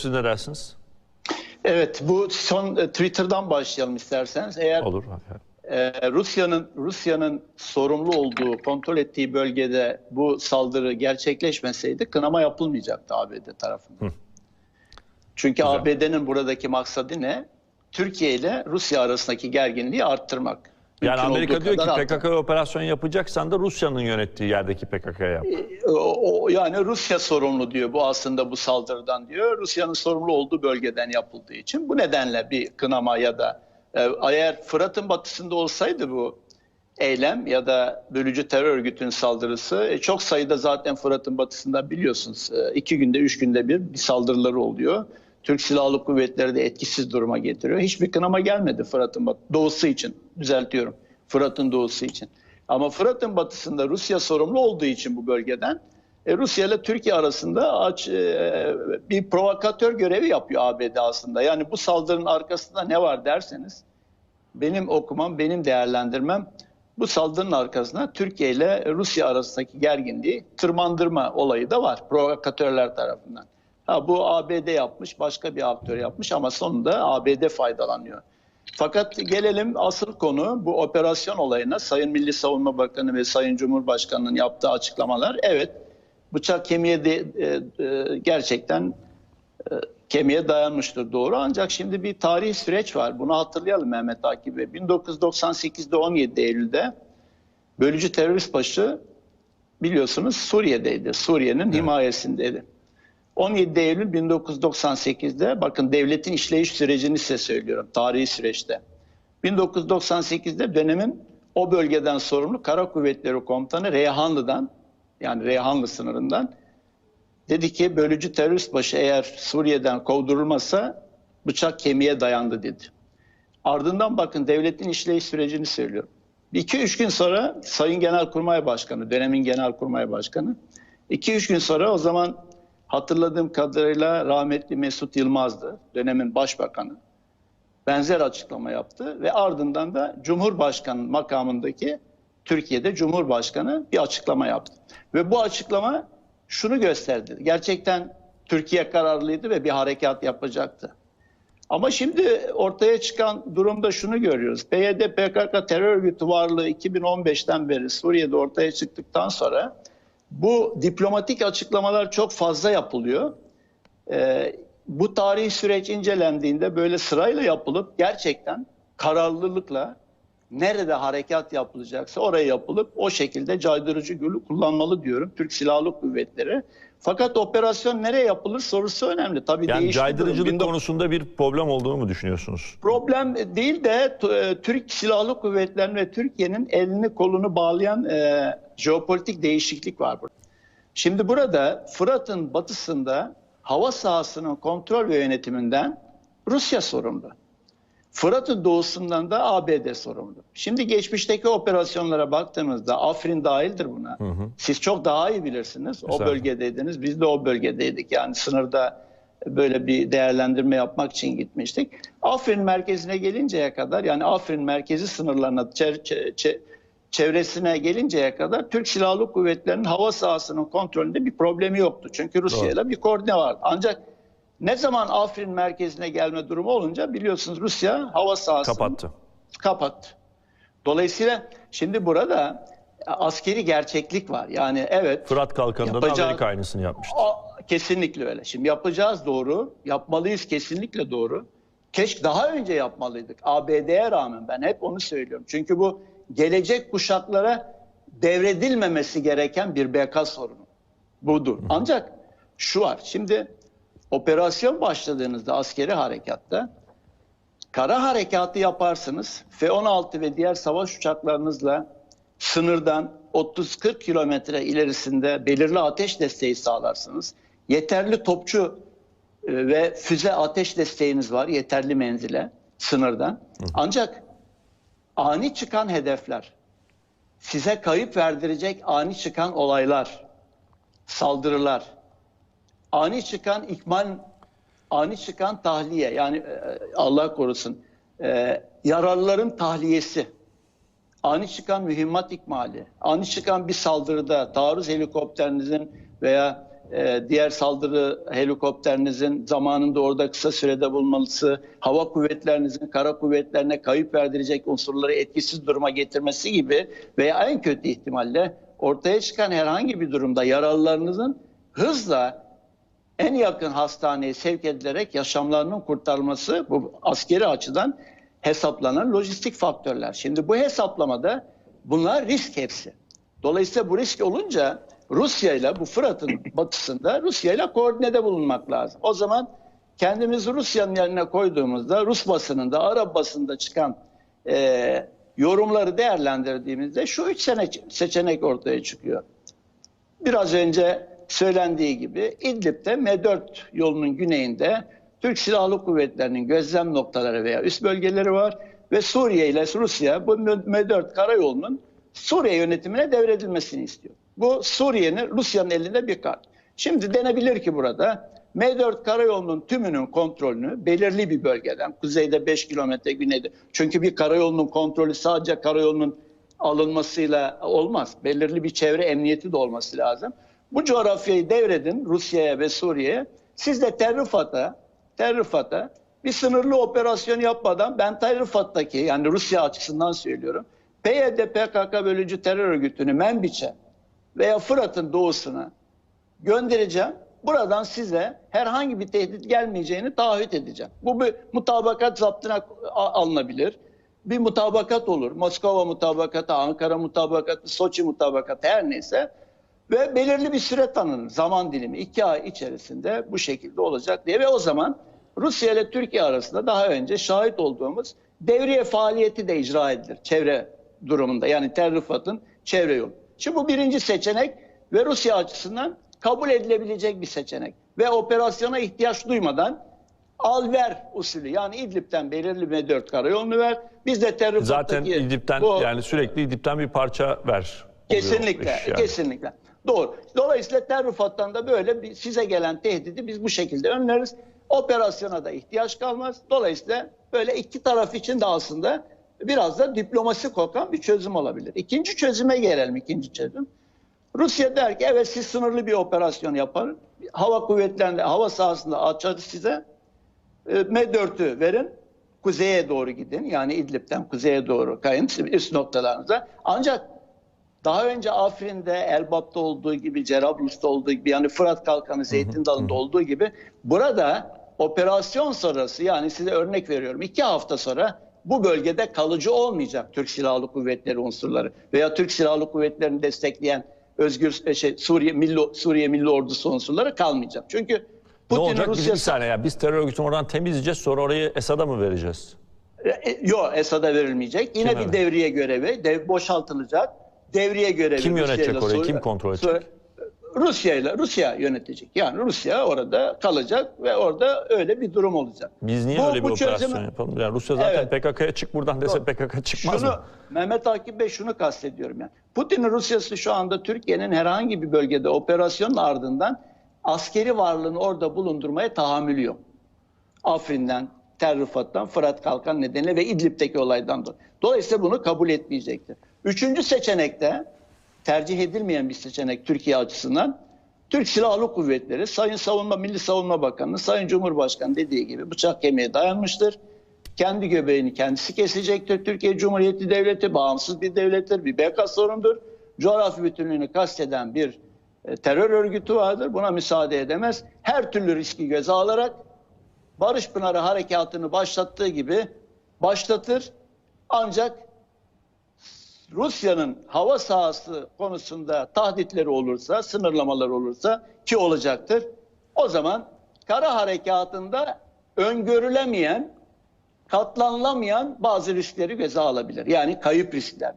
Siz ne dersiniz? Evet, bu son e, Twitter'dan başlayalım isterseniz. Eğer Olur. e, Rusya'nın Rusya'nın sorumlu olduğu, kontrol ettiği bölgede bu saldırı gerçekleşmeseydi kınama yapılmayacaktı ABD tarafından. Çünkü Güzel. ABD'nin buradaki maksadı ne? Türkiye ile Rusya arasındaki gerginliği arttırmak. Yani Amerika diyor ki. PKK operasyon yapacaksan da Rusya'nın yönettiği yerdeki PKK'ya yap. O, o- yani Rusya sorumlu diyor bu aslında bu saldırıdan diyor. Rusya'nın sorumlu olduğu bölgeden yapıldığı için bu nedenle bir kınama ya da e, eğer Fırat'ın batısında olsaydı bu eylem ya da bölücü terör örgütünün saldırısı e, çok sayıda zaten Fırat'ın batısında biliyorsunuz e, iki günde üç günde bir bir saldırıları oluyor. Türk Silahlı Kuvvetleri de etkisiz duruma getiriyor. Hiçbir kınama gelmedi Fırat'ın doğusu için. Düzeltiyorum. Fırat'ın doğusu için. Ama Fırat'ın batısında Rusya sorumlu olduğu için bu bölgeden e, Rusya ile Türkiye arasında aç, e, bir provokatör görevi yapıyor ABD aslında. Yani bu saldırının arkasında ne var derseniz benim okumam, benim değerlendirmem bu saldırının arkasında Türkiye ile Rusya arasındaki gerginliği tırmandırma olayı da var provokatörler tarafından. Ha bu ABD yapmış, başka bir aktör yapmış ama sonunda ABD faydalanıyor. Fakat gelelim asıl konu bu operasyon olayına. Sayın Milli Savunma Bakanı ve Sayın Cumhurbaşkanı'nın yaptığı açıklamalar. Evet, bıçak kemiğe de, e, e, gerçekten e, kemiğe dayanmıştır doğru. Ancak şimdi bir tarihi süreç var. Bunu hatırlayalım Mehmet Akif Bey. 1998'de 17 Eylül'de bölücü terörist başı biliyorsunuz Suriye'deydi. Suriye'nin himayesindeydi. 17 Eylül 1998'de bakın devletin işleyiş sürecini size söylüyorum tarihi süreçte. 1998'de dönemin o bölgeden sorumlu Kara Kuvvetleri Komutanı Reyhanlı'dan yani Reyhanlı sınırından dedi ki bölücü terörist başı eğer Suriye'den kovdurulmasa bıçak kemiğe dayandı dedi. Ardından bakın devletin işleyiş sürecini söylüyorum. 2-3 gün sonra Sayın Genelkurmay Başkanı, dönemin Genelkurmay Başkanı 2-3 gün sonra o zaman hatırladığım kadarıyla rahmetli Mesut Yılmaz'dı, dönemin başbakanı. Benzer açıklama yaptı ve ardından da Cumhurbaşkanı makamındaki Türkiye'de Cumhurbaşkanı bir açıklama yaptı. Ve bu açıklama şunu gösterdi. Gerçekten Türkiye kararlıydı ve bir harekat yapacaktı. Ama şimdi ortaya çıkan durumda şunu görüyoruz. PYD PKK terör örgütü varlığı 2015'ten beri Suriye'de ortaya çıktıktan sonra bu diplomatik açıklamalar çok fazla yapılıyor. Ee, bu tarihi süreç incelendiğinde böyle sırayla yapılıp gerçekten kararlılıkla nerede harekat yapılacaksa oraya yapılıp o şekilde caydırıcı gülü kullanmalı diyorum Türk Silahlı Kuvvetleri. Fakat operasyon nereye yapılır sorusu önemli. Tabii Yani durum. caydırıcılık 19 konusunda bir problem olduğunu mu düşünüyorsunuz? Problem değil de e, Türk Silahlı Kuvvetleri'nin ve Türkiye'nin elini kolunu bağlayan e, jeopolitik değişiklik var burada. Şimdi burada Fırat'ın batısında hava sahasının kontrol ve yönetiminden Rusya sorumlu. Fırat'ın doğusundan da ABD sorumlu. Şimdi geçmişteki operasyonlara baktığımızda Afrin dahildir buna. Siz çok daha iyi bilirsiniz. O Güzel. bölgedeydiniz. Biz de o bölgedeydik. Yani sınırda böyle bir değerlendirme yapmak için gitmiştik. Afrin merkezine gelinceye kadar yani Afrin merkezi sınırlarına çe- çe- çe- çevresine gelinceye kadar Türk Silahlı Kuvvetleri'nin hava sahasının kontrolünde bir problemi yoktu. Çünkü Rusya ile bir koordine vardı. Ancak ne zaman Afrin merkezine gelme durumu olunca biliyorsunuz Rusya hava sahasını Kapattı. kapattı. Dolayısıyla şimdi burada askeri gerçeklik var. Yani evet Fırat Kalkanı'nda da Yapacağı- Amerika aynısını yapmıştı. Aa, kesinlikle öyle. Şimdi yapacağız doğru. Yapmalıyız kesinlikle doğru. Keşke daha önce yapmalıydık. ABD'ye rağmen ben hep onu söylüyorum. Çünkü bu gelecek kuşaklara devredilmemesi gereken bir beka sorunu. Budur. Ancak şu var. Şimdi operasyon başladığınızda askeri harekatta kara harekatı yaparsınız. F-16 ve diğer savaş uçaklarınızla sınırdan 30-40 kilometre ilerisinde belirli ateş desteği sağlarsınız. Yeterli topçu e, ve füze ateş desteğiniz var yeterli menzile sınırdan. Ancak ani çıkan hedefler, size kayıp verdirecek ani çıkan olaylar, saldırılar, ani çıkan ikmal, ani çıkan tahliye yani e, Allah korusun e, yararlıların tahliyesi, ani çıkan mühimmat ikmali, ani çıkan bir saldırıda taarruz helikopterinizin veya e, diğer saldırı helikopterinizin zamanında orada kısa sürede bulunması, hava kuvvetlerinizin kara kuvvetlerine kayıp verdirecek unsurları etkisiz duruma getirmesi gibi veya en kötü ihtimalle ortaya çıkan herhangi bir durumda yaralılarınızın hızla en yakın hastaneye sevk edilerek yaşamlarının kurtarılması bu askeri açıdan hesaplanan lojistik faktörler. Şimdi bu hesaplamada bunlar risk hepsi. Dolayısıyla bu risk olunca Rusya ile bu Fırat'ın batısında Rusya ile koordinede bulunmak lazım. O zaman kendimizi Rusya'nın yerine koyduğumuzda Rus basınında, Arap basında çıkan e, yorumları değerlendirdiğimizde şu üç sene seçenek ortaya çıkıyor. Biraz önce söylendiği gibi İdlib'de M4 yolunun güneyinde Türk Silahlı Kuvvetleri'nin gözlem noktaları veya üst bölgeleri var ve Suriye ile Rusya bu M4 karayolunun Suriye yönetimine devredilmesini istiyor. Bu Suriye'nin Rusya'nın elinde bir kart. Şimdi denebilir ki burada M4 karayolunun tümünün kontrolünü belirli bir bölgeden, kuzeyde 5 kilometre, güneyde. Çünkü bir karayolunun kontrolü sadece karayolunun alınmasıyla olmaz. Belirli bir çevre emniyeti de olması lazım. Bu coğrafyayı devredin Rusya'ya ve Suriye'ye. Siz de Terrifat'a, Terrifat'a bir sınırlı operasyon yapmadan ben Terrifat'taki yani Rusya açısından söylüyorum. PYD PKK bölücü terör örgütünü Menbiç'e veya Fırat'ın doğusuna göndereceğim. Buradan size herhangi bir tehdit gelmeyeceğini taahhüt edeceğim. Bu bir mutabakat zaptına alınabilir. Bir mutabakat olur. Moskova mutabakatı, Ankara mutabakatı, Soçi mutabakatı her neyse. Ve belirli bir süre tanınır. Zaman dilimi iki ay içerisinde bu şekilde olacak diye. Ve o zaman Rusya ile Türkiye arasında daha önce şahit olduğumuz devriye faaliyeti de icra edilir. Çevre durumunda yani terrifatın çevre yolu. Şimdi bu birinci seçenek ve Rusya açısından kabul edilebilecek bir seçenek. Ve operasyona ihtiyaç duymadan al ver usulü yani İdlib'den belirli M4 karayolunu ver. Biz de terrifattaki... Zaten İdlib'den bu- yani sürekli İdlib'den bir parça ver. Kesinlikle, yani. kesinlikle. Doğru. Dolayısıyla Terrifat'tan da böyle bir, size gelen tehdidi biz bu şekilde önleriz. Operasyona da ihtiyaç kalmaz. Dolayısıyla böyle iki taraf için de aslında biraz da diplomasi kokan bir çözüm olabilir. İkinci çözüme gelelim, ikinci çözüm. Rusya der ki evet siz sınırlı bir operasyon yapın. Hava kuvvetlerinde, hava sahasında açarız size. E, M4'ü verin. Kuzeye doğru gidin. Yani İdlib'den kuzeye doğru kayın üst noktalarınıza. Ancak daha önce Afrin'de, Elbap'ta olduğu gibi, Cerablus'ta olduğu gibi, yani Fırat Kalkanı, Zeytin Dalı'nda olduğu gibi burada operasyon sonrası yani size örnek veriyorum iki hafta sonra bu bölgede kalıcı olmayacak Türk Silahlı Kuvvetleri unsurları veya Türk Silahlı Kuvvetleri'ni destekleyen Özgür e, şey, Suriye Milli Suriye Milli Ordusu unsurları kalmayacak. Çünkü Ne Putin'in olacak? Rusya bir saniye ya. Biz terör örgütünü oradan temizleyeceğiz sonra orayı Esad'a mı vereceğiz? Yok Esad'a verilmeyecek. Yine Kime bir ver- devriye görevi, dev boşaltılacak. Devriye görevi. Kim yönetecek orayı? Kim kontrol edecek? Rusya ile Rusya yönetecek. Yani Rusya orada kalacak ve orada öyle bir durum olacak. Biz niye Bu- öyle bir bu operasyon çözümü- yapalım? Yani Rusya zaten Evet. PKK'ya çık buradan dese. PKK çıkmaz şunu, mı? Mehmet Akif Bey şunu kastediyorum yani. Putin'in Rusyası şu anda Türkiye'nin herhangi bir bölgede operasyonun ardından askeri varlığını orada bulundurmaya tahammülü yok. Afrin'den, Terrifat'tan, Fırat Kalkan nedeniyle ve İdlib'deki olaydan dolayı. Dolayısıyla bunu kabul etmeyecektir. Üçüncü seçenekte tercih edilmeyen bir seçenek Türkiye açısından Türk Silahlı Kuvvetleri Sayın Savunma Milli Savunma Bakanı, Sayın Cumhurbaşkanı dediği gibi bıçak kemiğe dayanmıştır. Kendi göbeğini kendisi kesecektir. Türkiye Cumhuriyeti Devleti bağımsız bir devlettir, bir beka sorundur. Coğrafi bütünlüğünü kasteden bir e, terör örgütü vardır. Buna müsaade edemez. Her türlü riski göze alarak Barış Pınarı harekatını başlattığı gibi başlatır. Ancak Rusya'nın hava sahası konusunda tahditleri olursa, sınırlamalar olursa ki olacaktır. O zaman kara harekatında öngörülemeyen, katlanılamayan bazı riskleri göze alabilir. Yani kayıp riskler.